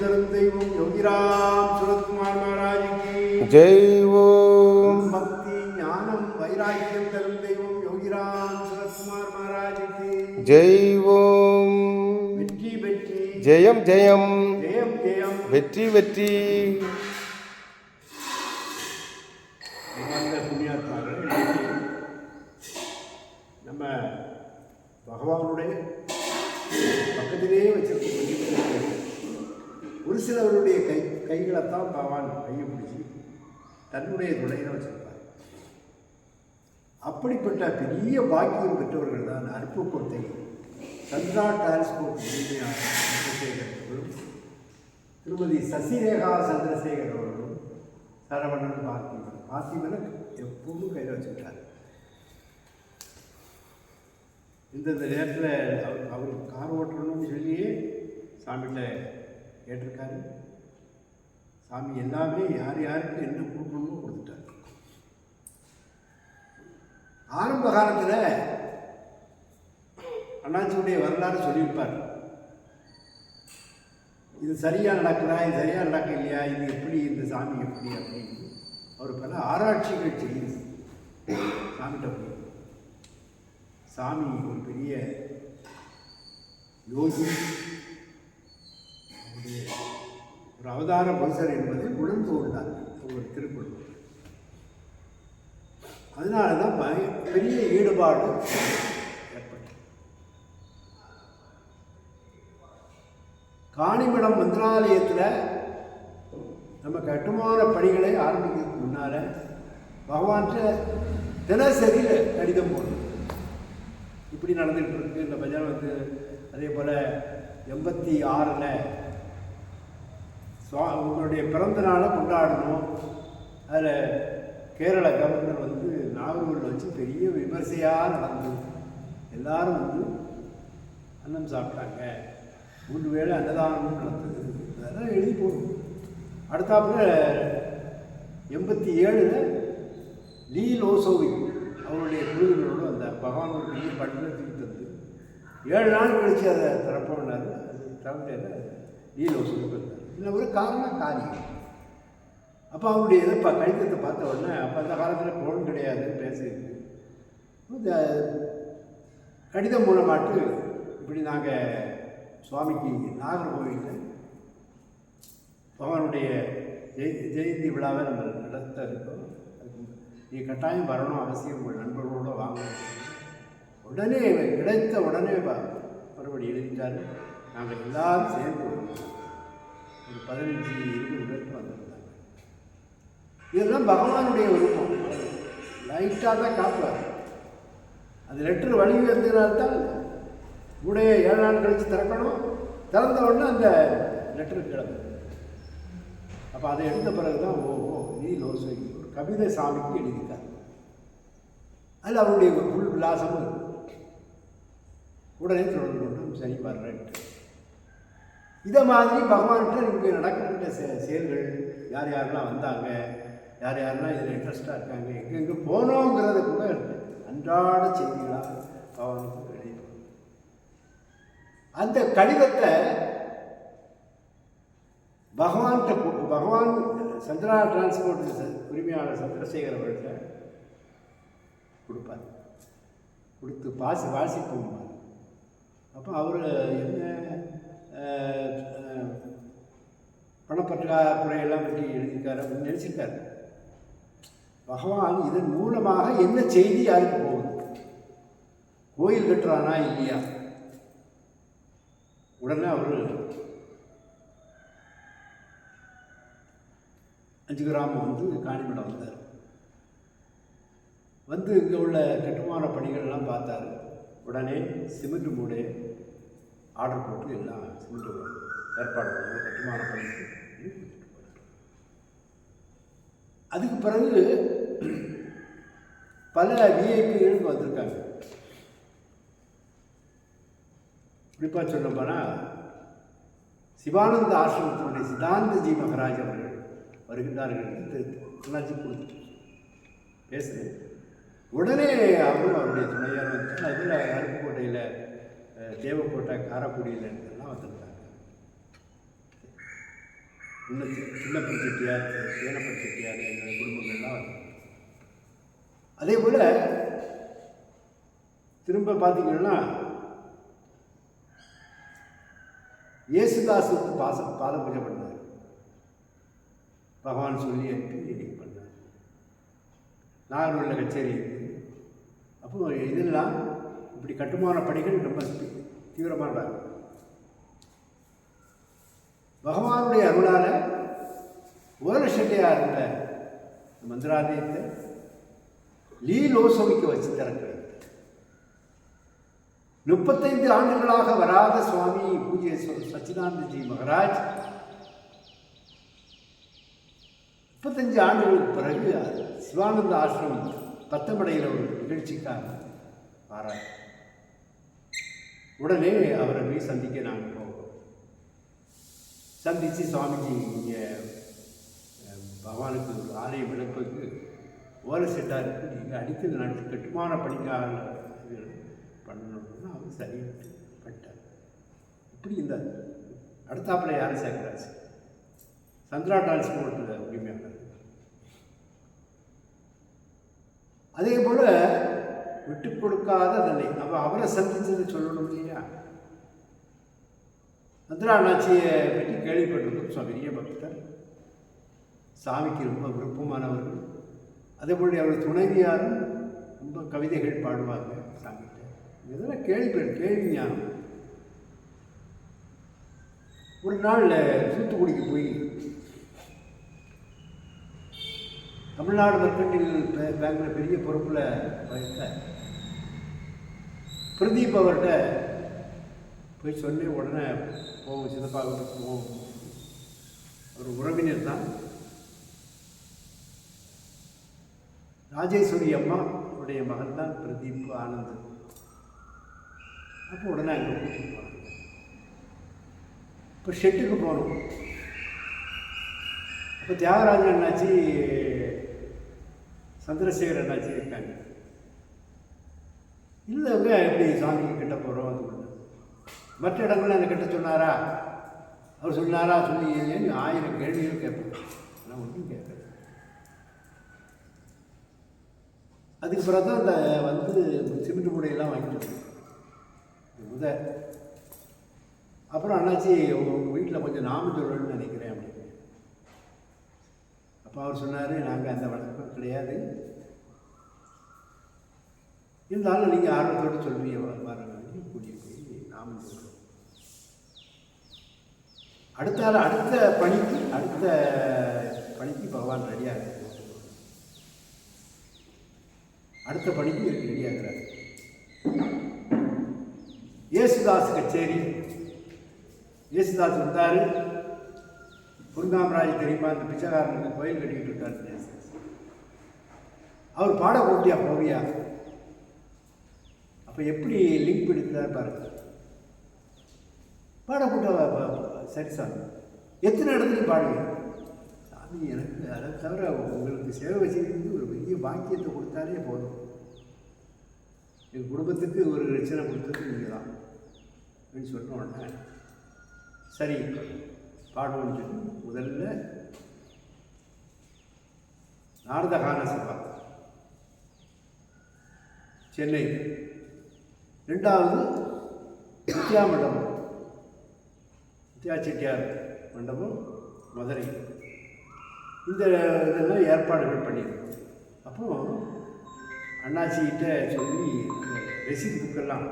தரும் தெய்வம் யோகிராம் சுரத்குமார் மகாராஜுக்கு. ஜெய் ஓம் பக்தி ஞானம் வைராக்கியம் தரும் தெய்வம் யோகிராம் சுரத்குமார் மகாராஜுக்கு. ஜெய் ஓம் வெற்றி வெற்றி. ஜெயம் ஜெயம். ஜெயம் ஜெயம். வெற்றி வெற்றி. நம்ம பகவானுடைய பக்கத்திலேயே வச்சிருக்க ஒரு சிலவருடைய கை கைகளைத்தான் பகவான் கையை பிடிச்சி தன்னுடைய துணையில வச்சிருப்பார். அப்படிப்பட்ட பெரிய பாக்கியம் பெற்றவர்கள் தான் அற்புக்கோட்டை சந்திரா டிரான்ஸ்போர்ட் உரிமையாளர் சந்திரசேகர் அவர்களும் திருமதி சசிரேகா சந்திரசேகர் அவர்களும் சரவணன் பார்த்திபன் பார்த்திபனை எப்பவும் கையில் வச்சுக்கிட்டார். இந்தந்த நேரத்தில் அவர் அவர் கார் ஓட்டணும்னு சொல்லியே சாமிகிட்ட கேட்டிருக்காரு. சாமி எல்லாமே யார் யாருக்கு என்ன கொடுக்கணுமோ கொடுத்துட்டார். ஆரம்ப காலத்தில் அண்ணாச்சியுடைய வரலாறு சொல்லியிருப்பார். இது சரியாக நடக்குதா? இது சரியாக நடக்க இல்லையா இது எப்படி? இந்த சாமி எப்படி? அப்படின்னு அவர் பல ஆராய்ச்சிகள் செய்யுது சாமிகிட்ட போய் சாமி ஒரு பெரிய யோகி அவருடைய ஒரு அவதார புருஷர் என்பதை உணர்ந்து கொண்டார் ஒரு திருக்குறள். அதனால தான் பெரிய ஈடுபாடு ஏற்பட்டது. காணிமடம் மந்திராலயத்தில் நம்ம கட்டுமான பணிகளை ஆரம்பிக்கிறதுக்கு முன்னால் பகவான்கிட்ட தினசரி கடிதம் போடணும். இப்படி நடந்துகிட்டு இருக்கு. இந்த பஜனை வந்து அதே போல் எண்பத்தி ஆறில் சுவா உங்களுடைய பிறந்த நாளை கொண்டாடணும். அதில் கேரள கவர்னர் வந்து நாகூரில் வச்சு பெரிய விமர்சையாக நடந்தது. எல்லாரும் வந்து அன்னம் சாப்பிட்டாங்க. மூன்று வேளை அன்னதானமும் நடந்தது. அதெல்லாம் எழுதி போடும் அடுத்தாப்புல எண்பத்தி ஏழில் லீ லோசோவி அவருடைய குழுவினரோடு அந்த பகவான் ஒரு பெரிய பட்டணத்துக்கு தந்து ஏழு நாள் கழித்து அதை திறப்போம்னாரு. அது திறந்தையில் லீ லோசோவி வந்தார். இதில் ஒரு காரணம் காரியம். அப்போ அவருடைய இதை பா கடிதத்தை பார்த்த உடனே அப்போ அந்த காலத்தில் ஃபோன் கிடையாது பேசியிருக்கு. இந்த கடிதம் மூலமாட்டு இப்படி நாங்கள் சுவாமிக்கு நாகர்கோவிலில் பகவானுடைய ஜெய ஜெயந்தி விழாவை நம்ம நடத்த இருக்கோம். நீ கட்டாயம் வரணும் அவசியம் உங்கள் நண்பர்களோடு வாங்க. உடனே கிடைத்த உடனே மறுபடி எழுதிட்டாரு. நாங்கள் எல்லாரும் சேர்ந்து வருவோம். ஒரு பதினஞ்சு இருபது பேருக்கு வந்திருந்தாங்க. இதெல்லாம் பகவானுடைய விருப்பம் லைட்டாக தான் காப்பார் அது லெட்டர் வழி வந்ததுனால்தான் உடைய ஏழு நாள் கழித்து திறக்கணும். திறந்த உடனே அந்த லெட்டர் கிளம்புது. அப்போ அதை எடுத்த பிறகு தான் ஓ ஓ நீ லோசை. ஒரு கவிதை சாமிக்கு எழுதியிருக்கார். அதில் அவருடைய உள் விலாசமும் உடனே தொடர்பு கொண்டு சரி ரைட்டு இதை மாதிரி பகவான்கிட்ட இங்கே நடக்கின்ற செ- செயல்கள் யார் யாரெல்லாம் வந்தாங்க யார் யாரெல்லாம் இதில் இன்ட்ரெஸ்டாக இருக்காங்க எங்கெங்கே போனோங்கிறத கூட அன்றாட செய்திகளாக பகவானுக்கு எழுதியிருக்கோம் அந்த கடிதத்தை பகவான்கிட்ட பகவான் சந்திரா டிரான்ஸ்போர்ட் ச- உரிமையாளர் சந்திரசேகர் அவர்கிட்ட கொடுப்பார். கொடுத்து பாசி வாசிப்போம். அப்போ அவர் என்ன பணப்பற்றாக்குறையெல்லாம் பற்றி எழுதியிருக்காரு அப்படின்னு நினச்சிருக்காரு. பகவான் இதன் மூலமாக என்ன செய்தி யாருக்கு போகுது? கோயில் கட்டுறானா இல்லையா? உடனே அவர் அஞ்சு கிராமம் வந்து காணிமடம் வந்தார். வந்து இங்கே உள்ள கட்டுமான பணிகள்லாம் பார்த்தாரு. உடனே சிமெண்ட் மூடு ஆர்டர் போட்டு எல்லாம் சிமெண்ட் ஏற்பாடு பண்ணி கட்டுமான பணிக்கு அதுக்கு பிறகு பல விஐபிகளும் வந்திருக்காங்க. குறிப்பாக சொல்ல போனால் சிவானந்த ஆசிரமத்தினுடைய சிதாந்தஜி மகராஜ் அவர்கள் வருகின்றார்கள் என்று உணர்ச்சி கொடுத்து பேசுகிறேன் உடனே அவரும் அவருடைய துணையார் வந்து அதில் அருப்புக்கோட்டையில் தேவக்கோட்டை காரக்குடியில் எல்லாம் வந்திருந்தாங்க. சின்ன சின்னப்பன் செட்டியார் தேனப்பன் செட்டியார் என்ற குடும்பங்கள்லாம் வந்து அதே போல் திரும்ப பார்த்தீங்கன்னா இயேசுதாசுக்கு வந்து பாச பாத பூஜை பண்ணார். பகவான் சொல்லி அனுப்பி பண்ணார். நாகர்கோவில் கச்சேரி அப்போ இதெல்லாம் இப்படி கட்டுமான பணிகள் ரொம்ப தீவிரமானதாக பகவானுடைய அருளால் ஓரஷட்டையாக இருந்த மந்திராலயத்தை லீலோசமிக்க வச்சு திறக்கிறது. முப்பத்தைந்து ஆண்டுகளாக வராத சுவாமி பூஜ்ய சச்சிதானந்தஜி மகராஜ் முப்பத்தஞ்சு ஆண்டுகளுக்கு பிறகு சிவானந்த ஆசிரமம் பத்தமடையில் ஒரு நிகழ்ச்சிக்காக வரார் உடனே அவரை போய் சந்திக்க நாங்கள் போகிறோம் சந்தித்து சுவாமிஜி இங்கே பகவானுக்கு ஒரு ஆலயம் விளப்புக்கு ஓலை செட்டாக நீங்கள் அடித்து நடத்து கட்டுமான பணிக்காக இது பண்ணணும்னா அவர் சரின்ட்டு பண்ணிட்டார் இப்படி இந்த அடுத்தாப்பில் யாரும் சேர்க்கிறாச்சு சந்திரா டிரான்ஸ்போர்ட்டில் உரிமையாளர். அதே போல் விட்டு கொடுக்காத தன்னை. அப்போ அவரை சந்தித்தது சொல்லணும் இல்லையா? சந்திரா பற்றி கேள்விப்பட்டிருக்கோம் சுவாமி பெரிய பக்தர். சாமிக்கு ரொம்ப விருப்பமானவர்கள். அதே போல் அவர் துணைவியாரும் ரொம்ப கவிதைகள் பாடுவாங்க சாமிகிட்ட. இதெல்லாம் கேள்விப்பட்டு கேள்வி ஞானம். ஒரு நாள் தூத்துக்குடிக்கு போய் தமிழ்நாடு மெர்கண்டில் பேங்கில் பெரிய பொறுப்பில் வைத்த பிரதீப் அவர்கிட்ட போய் சொல்லி உடனே போவோம் சிதப்பா போவோம். ஒரு உறவினர் தான். ராஜேஸ்வரி அம்மா உடைய மகன் தான் பிரதீப் ஆனந்த். அப்போ உடனே அங்கே கூட்டிட்டு போனாங்க. இப்போ ஷெட்டுக்கு போகணும் அப்போ தியாகராஜன் அண்ணாச்சி சந்திரசேகர் அண்ணாச்சி இருக்காங்க. இல்லைங்க எப்படி சாமிக்கு கிட்ட போகிறோம் அது மற்ற இடங்களில் அந்த கிட்ட சொன்னாரா? அவர் சொன்னாரா? சொல்லி ஆயிரம் கேள்வியும் கேட்போம். ஆனால் ஒன்றும் கேட்கல. அதுக்கு பிறகு தான் இந்த வந்து சிமெண்ட் மூடையெல்லாம் வாங்கிட்டு முத. அப்புறம் அண்ணாச்சி உங்கள் வீட்டில் கொஞ்சம் நாம சொல்லணும்னு நினைக்கிறேன் அப்படின்னு. அப்போ அவர் சொன்னார் நாங்கள் அந்த வழக்கம் கிடையாது. இருந்தாலும் நீங்கள் ஆர்வத்தோடு சொல்வீங்க வ- கூடிய கூட்டிகிட்டு போய் நாம சொல்கிறோம் அடுத்த அடுத்த பணிக்கு அடுத்த பணிக்கு பகவான் ரெடியாக அடுத்த பணிக்கு ரெடியாகிறார் இயேசுதாஸ் கச்சேரி இயேசுதாஸ் வந்தார். குருங்காமராஜ் தெரியுமா? அந்த பிச்சைக்காரனுக்கு கோயில் கட்டிக்கிட்டு இருக்காரு. அவர் பாட போட்டியா போவியா? அப்போ எப்படி லிங்க் பிடிக்கிறார் பாருங்க பாட சரி சாமி. எத்தனை இடத்துலையும் பாடுங்க? சாமி எனக்கு அதை தவிர உங்களுக்கு சேவை வச்சுக்கிறது ஒரு பெரிய பாக்கியத்தை கொடுத்தாலே போதும். எங்கள் குடும்பத்துக்கு ஒரு ரச்சனை கொடுத்தது நீங்கள் தான் அப்படின்னு சொன்ன உடனே சரி பாடுவோம்னு சொல்லி முதல்ல நாரதகான சபா. சென்னை. ரெண்டாவது வித்யா மண்டபம். வித்யா செட்டியார் மண்டபம் மதுரை. இந்த இதெல்லாம் ஏற்பாடுகள் பண்ணியிருக்கோம். அப்போ அண்ணாச்சிக்கிட்ட சொல்லி ரெசிப் ரெசிப்ட் புக்கெல்லாம்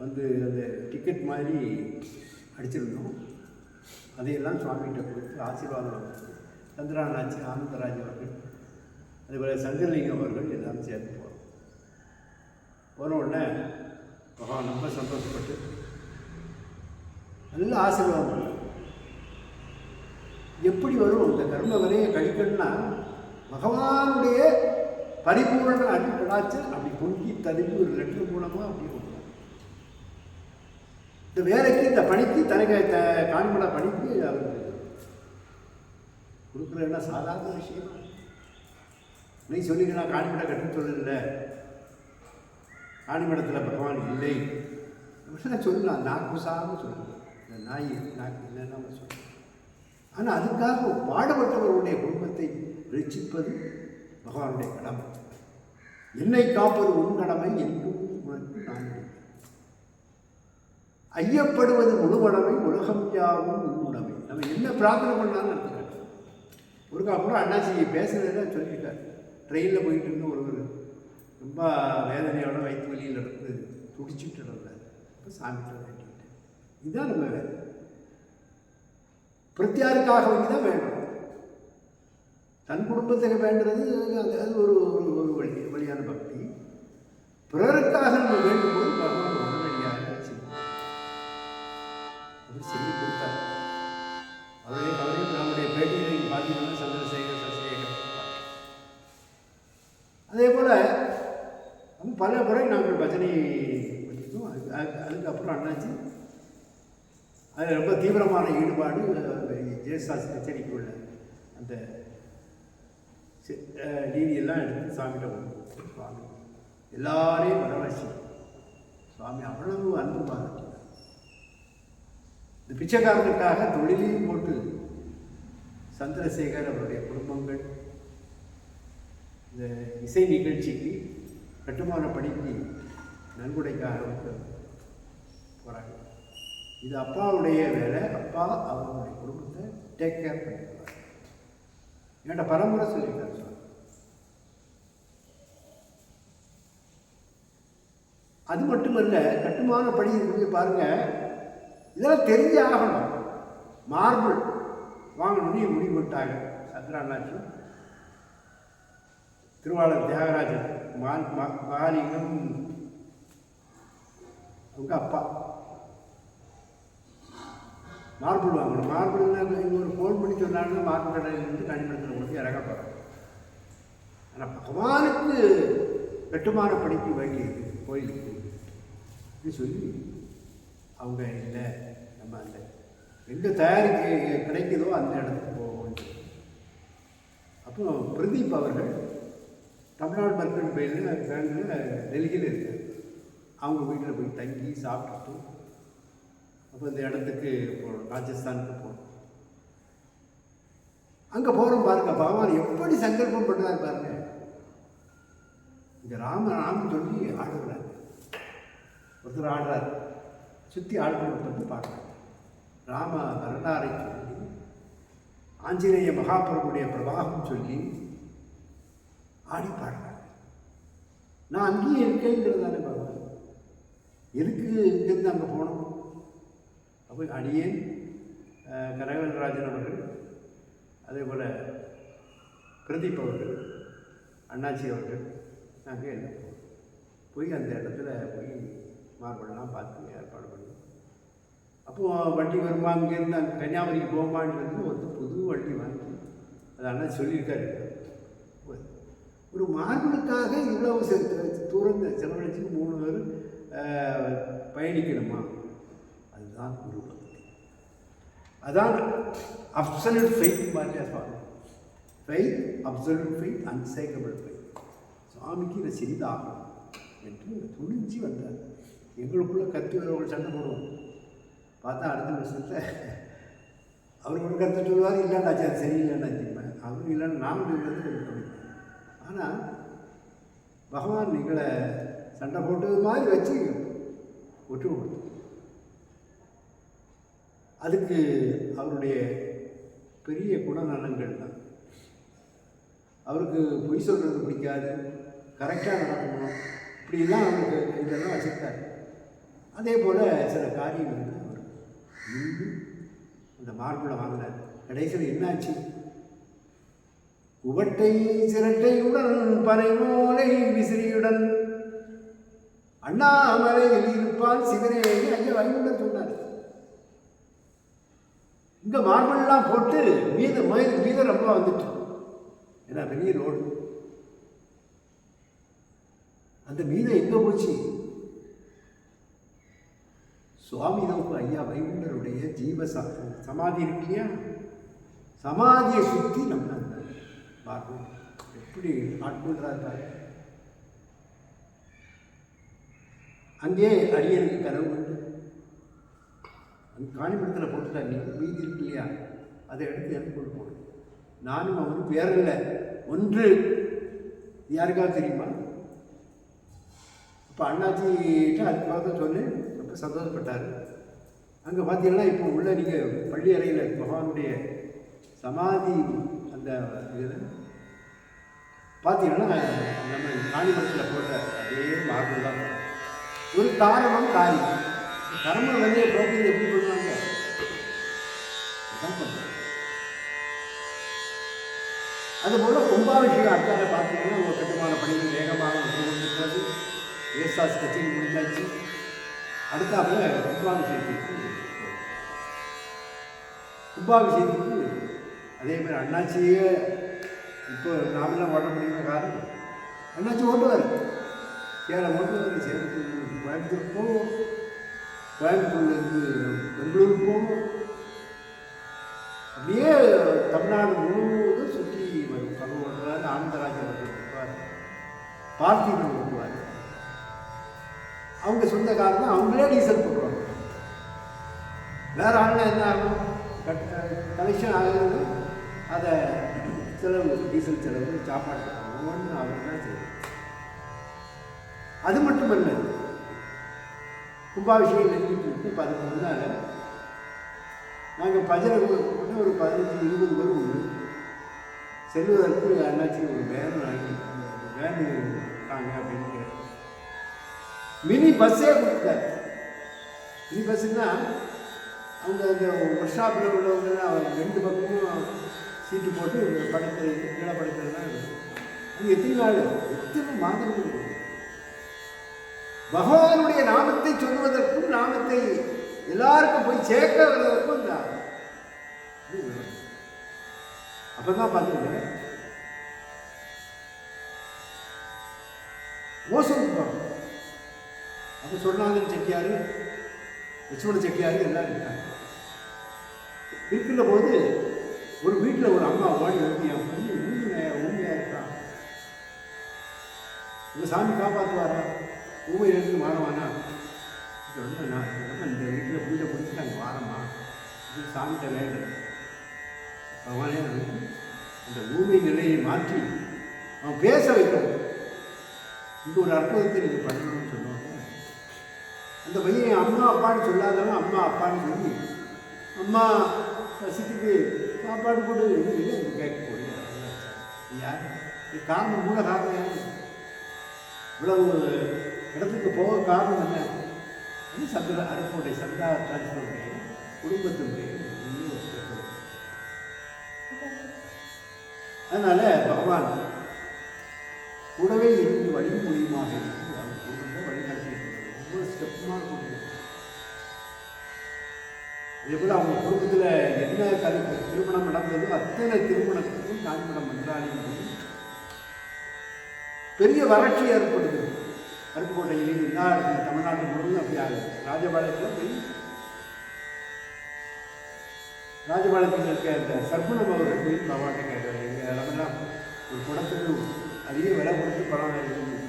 வந்து அந்த டிக்கெட் மாதிரி அடிச்சிருந்தோம். அதையெல்லாம் சுவாமிகிட்ட கொடுத்து ஆசீர்வாதம் வாங்கிட்டு சந்திரா அண்ணாச்சி ஆனந்தராஜ் அவர்கள் அதேபோல் சங்கரலிங்கம் அவர்கள் எல்லாம் சேர்ந்து போன உடனே பகவான் ரொம்ப சந்தோஷப்பட்டு நல்ல ஆசீர்வாதம் பண்ண. எப்படி வரும் இந்த கர்ம வரையை கழிக்கணும்னா பகவானுடைய பரிபூரண அடிப்படாச்சு அப்படி பொங்கி ததுக்கி ஒரு லெட்டர் மூலமாக அப்படி கொடுக்கும் இந்த வேலைக்கு இந்த பணிக்கு தனக்கு த காணிமட பணிக்கு அவர் கொடுக்குறதுன்னா சாதாரண விஷயம். நீ சொல்லிக்கலாம் காணிமட கட்டுன்னு சொல்லலை காணிமடத்தில் பகவான் இல்லை. அப்படின்னு சொல்லலாம். நாக்கு சாம சொல்லலாம் இந்த நாய் நாக்கு இல்லைன்னா சொல்லலாம். ஆனால் அதுக்காக பாடுபட்டவர்களுடைய குடும்பத்தை ரட்சிப்பது பகவானுடைய கடமை. என்னை காப்பது உன் கடமை என்றும் உனக்கு நான் ஐயப்படுவது முழுவடமை உலகம் யாவும் உன்னுடமை நம்ம என்ன பிரார்த்தனை பண்ணாலும் எடுத்துக்காட்டு ஒருக்கா அப்புறம் அண்ணாச்சி பேசுறதுல சொல்லியிருக்காரு. ட்ரெயினில் போயிட்டு இருந்த ஒருவர் ரொம்ப வேதனையோட வயிற்று வழியில் இருந்து துடிச்சுட்டு இருந்தார் இப்போ சாமிகிட்ட வேண்டிக்கிட்டேன். இதுதான் நம்ம வேலை பிரத்தியாருக்காக வேண்டி தான் வேண்டும் தன் குடும்பத்துக்கு வேண்டுறது அது அது ஒரு ஒரு ஒரு வழி வழியான பக்தி. பிறருக்காக நம்ம வேண்டும்போது பகவான் உடனடியாக செய்யும் அவர் சொல்லி கொடுத்தார். அவரே அவரே நம்முடைய பேட்டியில் பார்த்தீங்கன்னா சந்திரசேகர் சசிசேகர் அதே போல் பல முறை நாங்கள் பஜனை பண்ணியிருக்கோம். அது அதுக்கப்புறம் அண்ணாச்சி அது ரொம்ப தீவிரமான ஈடுபாடு ஜெயசாஸ் கச்சேரிக்கு உள்ள அந்த டிவியெல்லாம் எடுத்து சாமியில் கொடுக்கும் சுவாமி எல்லாரையும் வரவழைச்சி. சுவாமி அவ்வளவு அன்பு பாராட்டினார் இந்த பிச்சைக்காரனுக்காக தொழிலையும் போட்டு சந்திரசேகர் அவருடைய குடும்பங்கள் இந்த இசை நிகழ்ச்சிக்கு கட்டுமான பணிக்கு நன்கொடைக்காக போகிறாங்க இது அப்பாவுடைய வேலை. அப்பா அவருடைய குடும்பத்தை டேக் கேர் பண்ணிடுவார் என்கிட்ட பரம்பரை சொல்லிட்டார் சார். அது மட்டுமல்ல கட்டுமான பணி இருக்கு பாருங்க. இதெல்லாம் தெரிஞ்சு ஆகணும். மார்பிள் வாங்கணும்னு முடிவு பண்ணிட்டாங்க. சந்திராண்ணாச்சி திருவாளர் தியாகராஜன் மா- மா- அவங்க அப்பா மார்பிள் வாங்கணும் மார்பிள் இங்கே ஒரு ஃபோன் பண்ணி சொன்னாங்கன்னா மார்பிள் கடையிலேருந்து கனிமடத்தில் கொண்டு இறங்க போகிறோம் ஆனால் பகவானுக்கு கட்டுமான படிப்பு வேண்டியது கோயிலுக்கு இது சொல்லி அவங்க இல்லை நம்ம அந்த எங்கே தயாரிக்க கிடைக்குதோ அந்த இடத்துக்கு போவோம் அப்போ பிரதீப் அவர்கள் தமிழ்நாடு மர்க்கன் பயிலில் பேங்கில் டெல்லியில் இருக்கார் அவங்க வீட்டில் போய் தங்கி சாப்பிட்டுட்டு அப்போ இந்த இடத்துக்கு போகிறோம் ராஜஸ்தானுக்கு போகிறோம் அங்கே போகிறோம் பாருங்க பகவான் எப்படி சங்கல்பம் பண்ணுறாரு பாருங்க. இங்கே ராம ராம சொல்லி ஆடுறாரு. ஒருத்தர் ஆடுறார். சுற்றி ஆடுறவங்க வந்து பார்க்குறாரு. ராம வரலாறை சொல்லி ஆஞ்சநேய மகாபுரமுடைய பிரவாகம் சொல்லி ஆடி பாடுறாங்க நான் அங்கேயே இருக்கேங்கிறது தானே பகவான் எதுக்கு இங்கேருந்து அங்கே போனோம் அப்போ அடியேன் கனகராஜன் அவர்கள் அதே போல் பிரதீப் அவர்கள் அண்ணாச்சி அவர்கள் நாங்கள் எல்லாம் போய் அந்த இடத்துல போய் மார்பெல்லாம் பார்த்து ஏற்பாடு பண்ணோம் அப்போது வண்டி வருமா? அங்கேருந்து அங்கே கன்னியாகுமரிக்கு போகுமான்னு வந்து புது வண்டி வாங்கி அது அண்ணா சொல்லியிருக்காரு. ஒரு மார்புளுக்காக இவ்வளவு செ- தூரம் செலவழிச்சு மூணு பேர் பயணிக்கணுமா? அதுதான் குரு பக்தி அதான் அப்சல்யூட் ஃபெய்த் மாதிரி சுவாமி faith absolute faith unshakable faith சுவாமிக்கு இதை செய்தாகணும் என்று துணிஞ்சு வந்தார். எங்களுக்குள்ளே கத்தி வரவங்க சண்டை போடுவோம். பார்த்தா அடுத்த வருஷத்தில் அவர் ஒரு கருத்தை சொல்லுவார் இல்லைன்னா அது சரியில்லைண்டாச்சுப்பேன் அவர் இல்லைன்னு நான் சொல்கிறது ஆனால் பகவான் எங்களை சண்டை போட்டது மாதிரி வச்சு ஒட்டு கொடுத்து அதுக்கு அவருடைய பெரிய குணநலங்கள் தான். அவருக்கு பொய் சொல்கிறது பிடிக்காது கரெக்டாக நடக்கணும். இப்படிலாம் அவருக்கு இதெல்லாம் வச்சுருக்காரு அதே போல் சில காரியங்கள் அவர். நின்று அந்த மார்பிளை வாங்கினார் கடைசியில் என்னாச்சு? உவட்டை சிரட்டையுடன் பனைமோலை விசிறியுடன். அண்ணாமலையில் இருப்பான் சிவனே ஐயா வைகுண்டம் சொன்னார். இங்கே மார்பிள்லாம் போட்டு மீது மயில் மீதம் ரொம்ப வந்துட்டு. ஏன்னா பெரிய ரோடு. அந்த மீதம் எங்கே போச்சு? சுவாமி ஐயா வைகுண்டருடைய ஜீவ ச- சமாதி இருக்கு இல்லையா? சமாதியை சுற்றி நம்ம பார்ப்போம். எப்படி ஆட்கொள்றாரு பாருங்க. அங்கே அடியனுக்கு கனவு உண்டு. அந்த காணிபுரத்தில் நீங்கள் மீதி இருக்கு இல்லையா? அதை எடுத்து எனக்கு கொடுப்போம். நானும் அவனும் பேரில் ஒன்று. யாருக்காவது தெரியுமா? இப்போ அண்ணாச்சிகிட்ட அது பார்த்து சொல்லி. ரொம்ப சந்தோஷப்பட்டார். அங்கே பார்த்தீங்கன்னா இப்போ உள்ள நீங்கள் பள்ளி அறையில் பகவானுடைய சமாதி இந்த இது பார்த்தீங்கன்னா நம்ம காணிமரத்தில் போட்ட அதே மார்பு தான். ஒரு காரணம் காரியம் கர்ம விலையை போக்குறது எப்படி பண்ணுவாங்க அதான் பண்றாங்க. அதுபோல கும்பாபிஷேகம் அடுத்தால பார்த்தீங்கன்னா ஒரு கட்டுமான பணிகள் வேகமாக கொண்டிருக்கிறது ஏசாஸ் கட்சி முடிஞ்சாச்சு. அடுத்தாப்புல கும்பாபிஷேகத்துக்கு கும்பாபிஷேகத்துக்கு அதே மாதிரி அண்ணாச்சியே இப்போ நாமெல்லாம் ஓட்ட முடியுமா காரணம்? அண்ணாச்சி ஓட்டுவார். சேலம் ஓட்டுவார் சேலத்துக்கு கோயம்புத்தூர் போவோம். கோயம்புத்தூர்லேருந்து பெங்களூருக்கு போவோம். அப்படியே தமிழ்நாடு முழுவதும் சுற்றி வரும். கரு ஓட்டுறாரு ஆனந்தராஜன் ஓட்டுவார் பார்த்திபன் ஓட்டுவார் அவங்க சொந்தக்காரங்க அவங்களே டீசல் போடுவாங்க. வேறு ஆளுனா என்ன ஆகும்? கலெக்ஷன் ஆகிறது அதை செலவு டீசல் செலவு சாப்பாடு ஒன்று அவர் தான் செய்யும் அது மட்டுமல்ல கும்பாபிஷேகம் நெருங்கிட்டு இருக்கு பதினொன்று அதுக்கு நாங்கள் பஜனை ஒரு பதினஞ்சு இருபது பேர் உண்டு. செல்வதற்கு அண்ணாச்சி ஒரு வேன் வாங்கி வேன் இருக்காங்க அப்படின்னு கேட்டேன். மினி பஸ்ஸே கொடுத்தார் மினி பஸ்ஸுன்னா அவங்க அந்த ஒர்க் ஷாப்பில் உள்ளவங்க அவங்க ரெண்டு பக்கமும் சீட்டு போட்டு படுக்கிற கீழே படுக்கிறதுலாம் இருக்கும் அது எத்தனை நாள்? எத்தனை மாதங்கள் பகவானுடைய நாமத்தை சொல்வதற்கும் நாமத்தை எல்லாருக்கும் போய் சேர்க்க வருவதற்கும் இந்த அப்பதான் பார்த்துருக்கேன். மோசம் அப்போ சொன்னாங்கன்னு செட்டியார் லட்சுமண செட்டியார் எல்லாம் இருக்காங்க. இருக்கின்ற போது ஒரு வீட்டில் ஒரு அம்மா ஓடி வந்து என் பொண்ணு ஊமையா உண்மையாக இருக்கான் உங்கள் சாமி காப்பாற்றுவாரா ஊமையிலிருந்து மாறவானா? ரொம்ப நான் "அம்மா, இந்த வீட்டில் பூஜை முடிச்சுட்டு அங்கே வாரம்மா. இது சாமிகிட்ட வேண்டேன் அவனே அந்த ஊமை நிலையை மாற்றி அவன் பேச வைக்கணும். இது ஒரு அற்புதத்தை நீங்கள் பண்ணணும்னு சொல்லுவாங்க அந்த பையன் என் அம்மா அப்பான்னு சொல்லாதவன் அம்மா அப்பான்னு சொல்லி அம்மா பசிக்குது சாப்பாடு கொடு இல்லை கேட்க போய் யார்? இது காரணம் மூல காரணம் யார் இவ்வளவு இடத்துக்கு போக காரணம் என்ன? அது சந்திர அருப்புடைய சந்தா ராஜனுடைய குடும்பத்தினுடைய அதனால் பகவான் கூடவே இருந்து வழி மூலியமாக இருந்து அவர் குடும்ப வழிநடத்தி ஒவ்வொரு ஸ்டெப்புமாக கொண்டு இதுபோல் அவங்க குடும்பத்தில் என்ன கரு திருமணம் நடந்ததோ அத்தனை திருமணத்துக்கும் காஞ்சிபுரம் மன்றாடியும் பெரிய வறட்சி ஏற்படுது. அருப்புக்கோட்டையிலே எல்லா இடத்துல தமிழ்நாட்டு முழுவதும் அப்படி ஆகுது ராஜபாளையத்தில் போய் ராஜபாளையத்தில் இருக்க இந்த சர்க்குணம் அவர்கள் போய் பகவான்கிட்ட கேட்டார் எங்கள் இடமெல்லாம் ஒரு குடத்துக்கு அதிக விலை கொடுத்து பணம்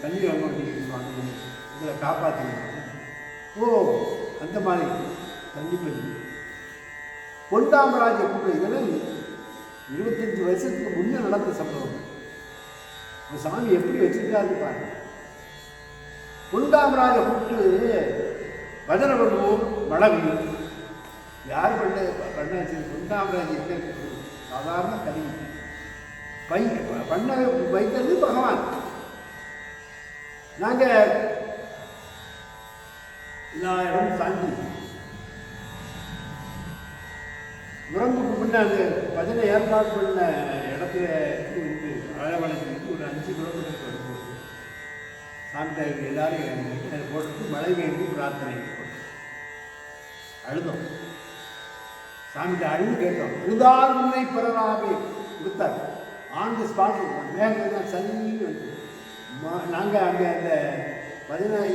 தண்ணி வாங்க வேண்டியது வாங்க இதை காப்பாற்றணும் ஓ அந்த மாதிரி தண்ணி கண்டிப்பாக பொன்டாமராஜ கூட்டம் இதெல்லாம் இருபத்தஞ்சி வருஷத்துக்கு முன்னே நடந்த சம்பவம். இந்த சாமி எப்படி வச்சிருக்காரு பாருங்க. பொன்டாமராஜ கூப்பிட்டு பஜனை பண்ணுவோம் யார் பண்ண பண்ணாச்சு? பொன்டாமராஜ் எங்க இருக்கு? சாதாரண கல்வி பை பண்ண வைத்தது பகவான். நாங்கள் எல்லா இடமும் தாண்டி உடம்புக்கு முன்னாடி அந்த பஜனை ஏற்பாடு பண்ண இடத்துல இருந்து ஆழவளத்துக்கு ஒரு அஞ்சு கிலோமீட்டர் வரும்போது சாமிதாருக்கு எல்லாரும் போட்டு மழை வேண்டி பிரார்த்தனை போட்டோம் அழுதோம். சாமிகிட்ட அழுது கேட்டோம். அழுதால் உன்னை பெறலாமே. கொடுத்தார். ஆன் தி ஸ்பாட் மேகம் தான் சனின்னு வந்து நாங்கள் அங்கே அந்த பதினாறு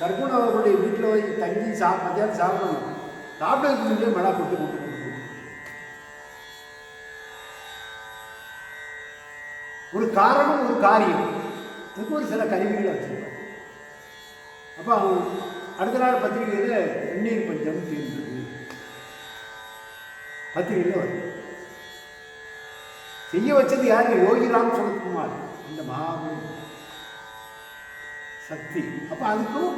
கற்பூர் அவர்களுடைய வீட்டில் போய் தங்கி சா மத்தியானம் சாப்பிடணும். சாப்பிட்டதுக்கு முன்னே மழை போட்டு கொடுத்து ஒரு காரணம் ஒரு காரியம். இதுக்கு ஒரு சில கருவிகளை வச்சுருப்பாங்க அப்போ அவங்க அடுத்த நாள் பத்திரிகையில் வெந்நீர் பஞ்சம் தீர்ந்தது. பத்திரிகையில் வரும். செய்ய வச்சது யாரு? யோகிராம் சரத்குமார் அந்த மாபெரும் சக்தி. அப்போ அதுக்கும்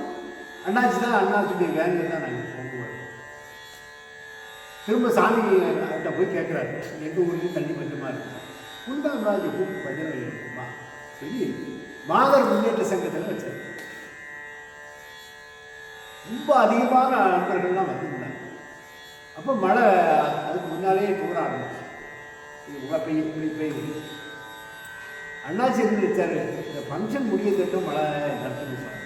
அண்ணாச்சி தான் அண்ணாச்சியுடைய வேலையை தான் நாங்கள் போகுவோம் திரும்ப சாமி கிட்ட போய் கேட்குறாரு எங்கள் ஊருக்கு தண்ணி பஞ்சமாக இருக்கு. குண்டாம் ராஜு கூப்பிட்டு பஞ்சம் வைக்கணுமா சொல்லி மாதர் முன்னேற்ற சங்கத்தில் வச்சார். ரொம்ப அதிகமான நண்பர்கள்லாம் வந்திருந்தாங்க. அப்போ மழை அதுக்கு முன்னாலே தூர ஆரம்பிச்சு இது மழை பெய்யும் இப்படி பெய்யுது அண்ணாச்சி என்ன வச்சார்? இந்த ஃபங்க்ஷன் முடிய மழை நடத்துன்னு சொன்னார்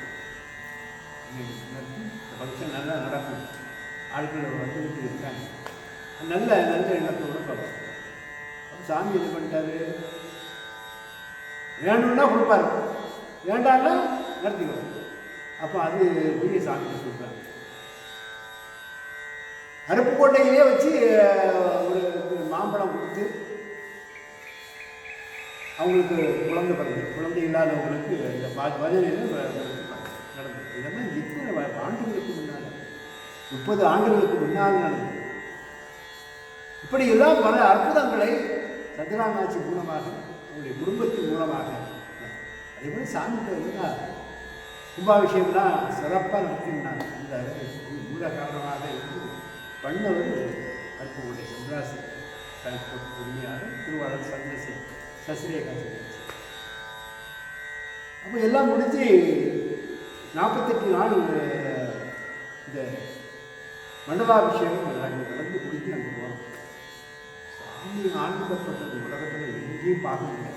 இந்த ஃபங்க்ஷன் நல்லா நடக்கும். ஆட்கள் வந்துக்கிட்டு இருக்காங்க. நல்ல நல்ல எண்ணத்தோடு பார்ப்போம். சாமி இது பண்ணிட்டாரு. வேணும்னா கொடுப்பாரு. வேண்டாம்னா நடத்திக்குவார். அப்போ அது பெரிய சாமி கொடுப்பாரு. அருப்புக்கோட்டையிலே வச்சு ஒரு மாம்பழம் கொடுத்து அவங்களுக்கு குழந்தை பிறகு குழந்தை இல்லாதவங்களுக்கு இந்த பா பஜனையில் நடந்தது. இதெல்லாம் எத்தனை ஆண்டுகளுக்கு முன்னால் முப்பது ஆண்டுகளுக்கு முன்னால் நடந்தது. இப்படி எல்லாம் பல அற்புதங்களை சத்யராமாட்சி மூலமாக உங்களுடைய குடும்பத்தின் மூலமாக. அதே போல சாமி கோயில்னா கும்பாபிஷேகம்லாம் சிறப்பாக நடத்தினாங்க அந்த மூல காரணமாக இருந்து பண்ணவர் அற்புடைய சந்திராசி கல்போட் உரிமையாக திருவாளர் சந்திரசி சசிரேகா சந்திரசி. அப்போ எல்லாம் முடிஞ்சு நாற்பத்தெட்டு நாள் இந்த மண்டலாபிஷேகம் நாங்கள் நடந்து முடிஞ்சு அங்கே போகிறோம் அப்படி ஆனந்தப்பட்டது உலகத்தில் எங்கேயும் பார்க்க முடியாது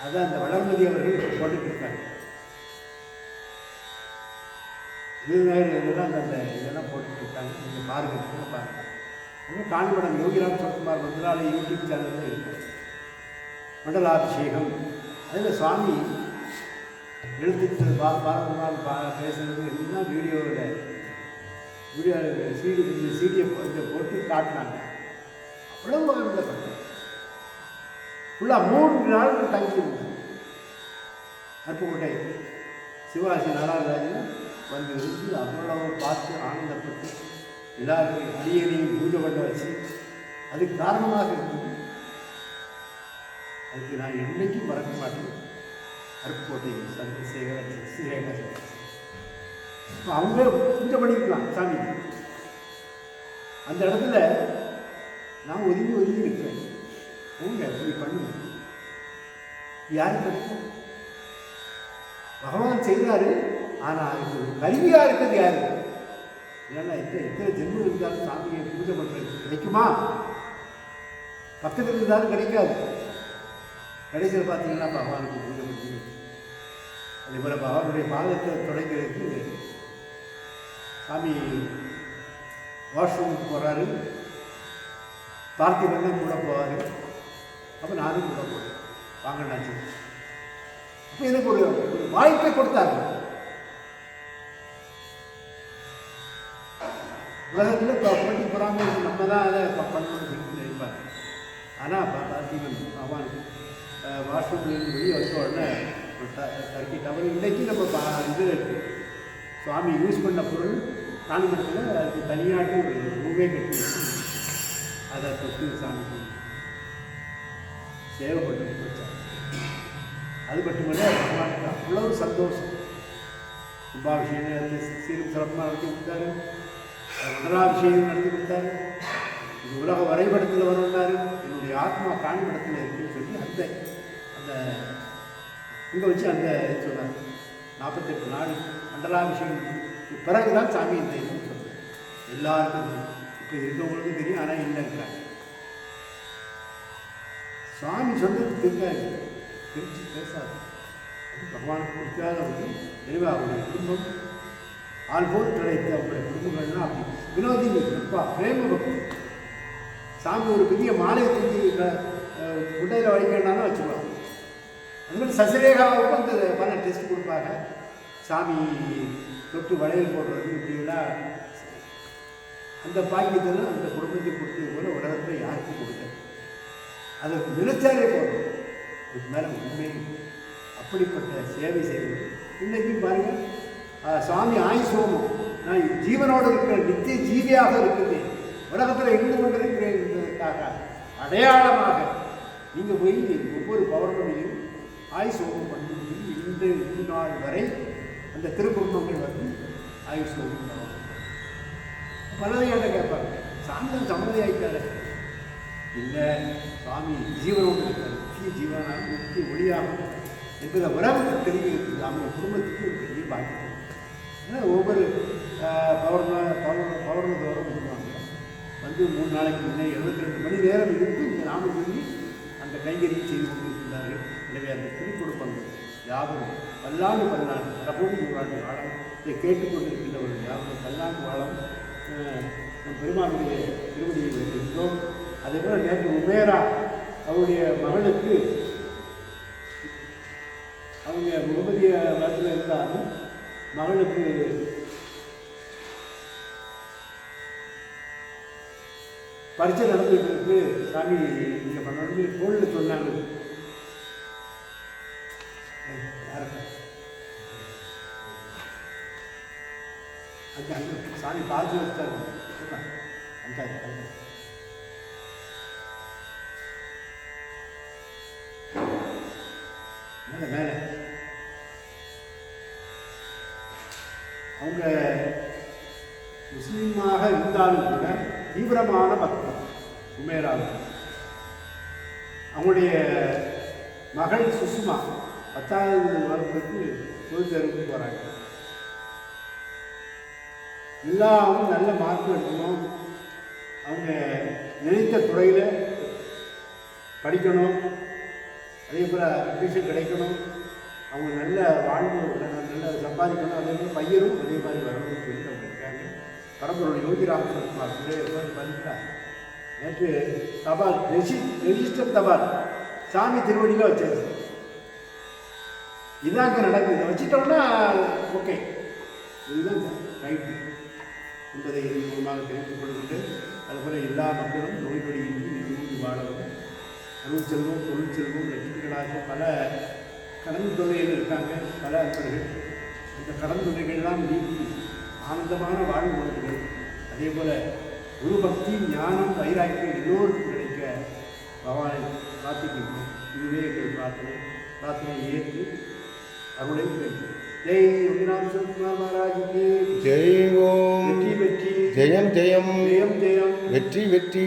அதான் அந்த வளர்மதி அவர்கள் போட்டுட்டு இருக்காங்க விருதுநகர் இதெல்லாம் அந்த இதெல்லாம் போட்டுட்டு இருக்காங்க நீங்கள் பாருங்க இதெல்லாம் பாருங்க இன்னும் காணிமடம் யோகிராம் சரத்குமார் மந்திராலய யூடியூப் சேனலில் இருக்கும் மண்டலாபிஷேகம் அதில் சுவாமி எழுத்துட்டு பா பாரதமாக பா பேசுகிறது எல்லாம் வீடியோவில் வீடியோ சீடி இந்த சீடியை போட்டு காட்டினாங்க அவ்வளவு உள்ள ஃபுல்லாக மூன்று நாள் தங்கி அருப்புக்கோட்டை சிவாஜி நாடாராஜன் வந்து இருந்து அவ்வளவு பார்த்து ஆனந்தப்பட்டு எல்லாருக்கும் அடியனையும் பூஜை பண்ண வச்சு அதுக்கு காரணமாக இருந்தது அதுக்கு நான் என்னைக்கும் மறக்க மாட்டேன். அருப்புக்கோட்டை சந்திரசேகர ஸ்ரீரேகா அவங்களே பூஜை பண்ணியிருக்கலாம் சாமி அந்த இடத்துல நான் ஒதுங்கி ஒதுங்கி இருக்கிறேன் உங்க நீ பண்ணுங்க. யார் கிடைக்கும் பகவான் செய்கிறாரு ஆனால் அதுக்கு ஒரு கருவியாக இருக்கிறது யாரு? இல்லைன்னா எத்தனை எத்தனை ஜென்மம் இருந்தாலும் சாமியை பூஜை பண்ணுறது கிடைக்குமா? பக்கத்தில் இருந்தாலும் கிடைக்காது. கடைசியில் பார்த்தீங்கன்னா பகவானுக்கு பூஜை பண்ணி அதே போல் பகவானுடைய பாதத்தை தொடங்கிறதுக்கு சாமி வாஷ்ரூமுக்கு போகிறாரு பார்த்திபன் கூட போவார் அப்போ நானும் கூட போகிறேன் வாங்கண்ணாச்சு அப்போ எனக்கு ஒரு ஒரு வாய்ப்பை கொடுத்தாங்க உலகத்தில் இப்போ போட்டி பொறாமல் நம்ம தான் அதை ப- பண்ணணும்னு சொல்லி நினைப்பாங்க ஆனால் பார்த்திபன் பகவான் வாஷ்ரூம்லேருந்து வெளியே வந்த உடனே ஒரு ட- டவர் இன்றைக்கி நம்ம பா இது இருக்கு. சுவாமி யூஸ் பண்ண பொருள் காணிமடத்தில் அதுக்கு தனியாக ஒரு ரூமே கட்டி அதை தொட்டு சாமிக்கு சேவை பண்ணி வச்சாங்க அது மட்டுமல்ல பகவானுக்கு அவ்வளவு சந்தோஷம் கும்பாபிஷேகம் சீரும் சிறப்பாக நடத்தி கொடுத்தாரு மண்டலாபிஷேகம் நடத்தி கொடுத்தாரு இது உலக வரைபடத்தில் வரும்னாரு என்னுடைய ஆத்மா காணிபடத்தில் இருக்குன்னு சொல்லி அந்த அந்த இங்கே வச்சு அந்த சொன்னார் நாற்பத்தெட்டு நாள் மண்டலாபிஷேகம் பிறகு தான் சாமி இந்த எல்லாருக்கும் இப்போ இருக்கவங்களுக்கு தெரியும் ஆனால் இல்லைங்கிறாங்க சுவாமி சொன்னது தெரியாது தெரிஞ்சு பேசாது. அது பகவானுக்கு பிடிக்காதவங்க எனவே அவருடைய குடும்பம். ஆள் போது கிடைத்த அவருடைய குடும்பங்கள்லாம் அப்படி. வினோதினி அப்பா பிரேம பக்தி. சாமி ஒரு பெரிய மாலையை தூக்கி குட்டையில் வைக்கணும்னாலும் வச்சுக்கலாம். அது மாதிரி சசிரேகாவுக்கும் அந்த பல டெஸ்ட் கொடுப்பாங்க. சாமி தொட்டு வளையல் போடுறது இப்படிலாம் அந்த பாக்கியத்தில் அந்த குடும்பத்துக்கு கொடுத்தது போல உலகத்தில் யாருக்கும் கொடுக்கல. அதை நினைச்சாலே போதும். இதுக்கு மேலே உண்மை அப்படிப்பட்ட சேவை செய்வது. இன்னைக்கு பாருங்கள் சுவாமி ஆயுஷோமம் நான் ஜீவனோடு இருக்கிற நித்திய ஜீவியாக இருக்கிறேன் உலகத்தில் இருந்து கொண்டிருக்கிறேன் என்பதற்காக அடையாளமாக நீங்கள் போய் ஒவ்வொரு பௌர்ணமியும் ஆயுஷ் ஓகம் பண்ணி இன்று இன்று நாள் வரை அந்த திருக்குடும்பங்கள் வந்து ஆயுஷ் ஓகம் பண்ணுவாங்க பலதையாட்ட கேட்பாங்க சாந்தம் சம்மதி ஆகிட்டாரு இல்லை சுவாமி ஜீவனோடு இருக்கார். முக்கிய ஜீவனாக முக்கிய ஒளியாகும் என்பதை உலகத்துக்கு தெரிவிக்கிறது அவங்க குடும்பத்துக்கு ஒரு பெரிய பாக்கியம். ஏன்னா ஒவ்வொரு பௌர்ண பௌர்ண பௌர்ண தோறும் வருவாங்க வந்து மூணு நாளைக்கு முன்னே எழுபத்தி ரெண்டு மணி நேரம் இருந்து இந்த நாம சொல்லி அந்த கைங்கறி செய்து கொண்டிருக்கிறார்கள். எனவே அந்த திருக்குடும்பங்கள் யாவரும் பல்லாண்டு பல்லாண்டு பலபோடி நூறாண்டு காலம் இதை கேட்டுக்கொண்டிருக்கின்றவர்கள் யாவரும் பல்லாண்டு காலம் பெருமானுடைய திருவடியை வைத்திருக்கிறோம். அதே போல் நேற்று உமேரா அவருடைய மகளுக்கு அவங்க முகமதிய மதத்தில் இருந்தாலும் மகளுக்கு பரிச்சை நடந்துகிட்டு இருக்கு. சாமி நீங்கள் பண்ணணும்னு தோளில் சொன்னாங்க. అంటే அங்க. சாமி பார்த்து வச்சாரு. అంటారు மேலே மேலே. அவங்க முஸ்லீமாக இருந்தாலும் கூட தீவிரமான பக்தம் உமேரால். அவங்களுடைய மகள் சுஷ்மா பத்தாவது வருடத்துக்கு பொது தேர்வுக்கு போகிறாங்க எல்லாரும் நல்ல மார்க் எடுக்கணும். அவங்க நினைத்த துறையில் படிக்கணும். அதே போல் அட்மிஷன் கிடைக்கணும். அவங்க நல்ல வாழ்வு நல்ல சம்பாதிக்கணும். அதே மாதிரி பையனும் அதே மாதிரி வரணும்னு சொல்லிட்டு அவங்க இருக்காங்க. பரம்பரோட யோகி ராமகிருஷ்ணகுமார் சுரேஷ் பண்ணிக்கிறார் நேற்று தபால் ரெஜி ரெஜிஸ்டர் தபால் சாமி திருவடியில் வச்சாச்சு இதாங்க நடக்குது. இதை வச்சுட்டோம்னா ஓகே இதுதான் ரைட்டு என்பதை இதன் மூலமாக தெரிவித்துக் கொள்கிட்டு அதுபோல் எல்லா மக்களும் நோய் நொடியின்றி வாழவும் அருள் செல்வம் பொருள் செல்வம் லட்சுமிகளாக பல கடன் தொகைகள் இருக்காங்க பல அன்பர்கள். இந்த கடன் தொகைகள்லாம் நீக்கி ஆனந்தமான வாழ்வு கொடுக்குது அதே போல் குரு பக்தி ஞானம் வைராக்கியம் எல்லோருக்கும் கிடைக்க பகவானை பிரார்த்திக்கின்றோம். இதுவே எங்கள் பிரார்த்தனை. பிரார்த்தனை ஏற்று அருளை கிடைக்கும் ஜெய் சிவகுமார் மகாராஜுக்கு. ஜெய் ஓம். வெற்றி வெற்றி. ஜெயம் ஜெயம். ஜெயம் ஜெயம். வெற்றி வெற்றி.